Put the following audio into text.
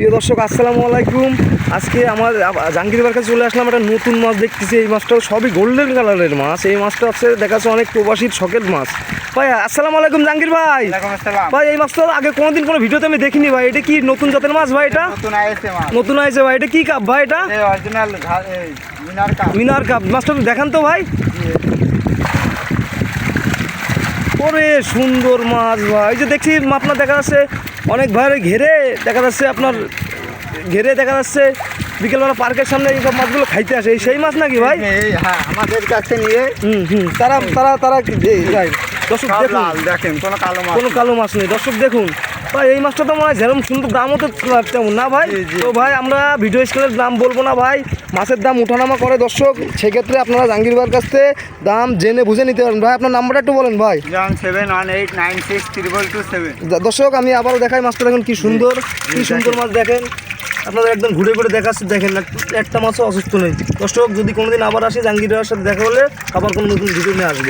প্রিয় দর্শক আসসালামু আলাইকুম। আজকে আমার জাহাঙ্গীরবার কাছে চলে আসলাম একটা নতুন মাছ দেখতেছি। এই মাছটা সবই গোল্ডেন কালারের মাছ। এই মাছটা হচ্ছে দেখা যাচ্ছে অনেক প্রবাসীর শখের মাছ। ভাই আসসালামু আলাইকুম জাহাঙ্গীর ভাই। ভাই এই মাছটা আগে কোনোদিন কোনো ভিডিওতে আমি দেখিনি ভাই। এটা কি নতুন জাতের মাছ ভাই এটা? নতুন আইছে ভাই। এটা কি কাপ ভাই এটা? মিনার কাপ। মিনার কাপ। মাছটা দেখান তো ভাই। ওরে সুন্দর মাছ ভাই। যে দেখছি আপনার দেখা যাচ্ছে অনেক ভাইয়ের ঘেরে দেখা যাচ্ছে আপনার ঘেরে দেখা যাচ্ছে বিকেলবেলা পার্কের সামনে এইসব মাছগুলো খাইতে আসে। সেই মাছ নাকি ভাই? হ্যাঁ আমাদের কাছে নিয়ে হুম হুম। তারা তারা তারা দর্শক দেখুন। দেখেন কোনো কালো মাছ কোনো কালো মাছ নেই। দর্শক দেখুন ভাই এই মাছটা তো মনে হয় যেরকম সুন্দর দামও তো তেমন না ভাই। তো ভাই আমরা ভিডিও স্কেলের দাম বলব না ভাই। মাছের দাম উঠানামা করে দর্শক সেক্ষেত্রে আপনারা জাহাঙ্গীরবার কাছ থেকে দাম জেনে বুঝে নিতে পারেন। ভাই আপনার নাম্বারটা একটু বলেন ভাই। দর্শক আমি আবারও দেখাই মাছটা দেখুন কি সুন্দর কি সুন্দর মাছ দেখেন। আপনাদের একদম ঘুরে ঘুরে দেখাচ্ছে দেখেন এক- একটা মাছও অসুস্থ নেই। দর্শক যদি কোনোদিন আবার আসি জাহাঙ্গীরের সাথে দেখা হলে আবার কোনো নতুন ভিডিও নিয়ে আসব।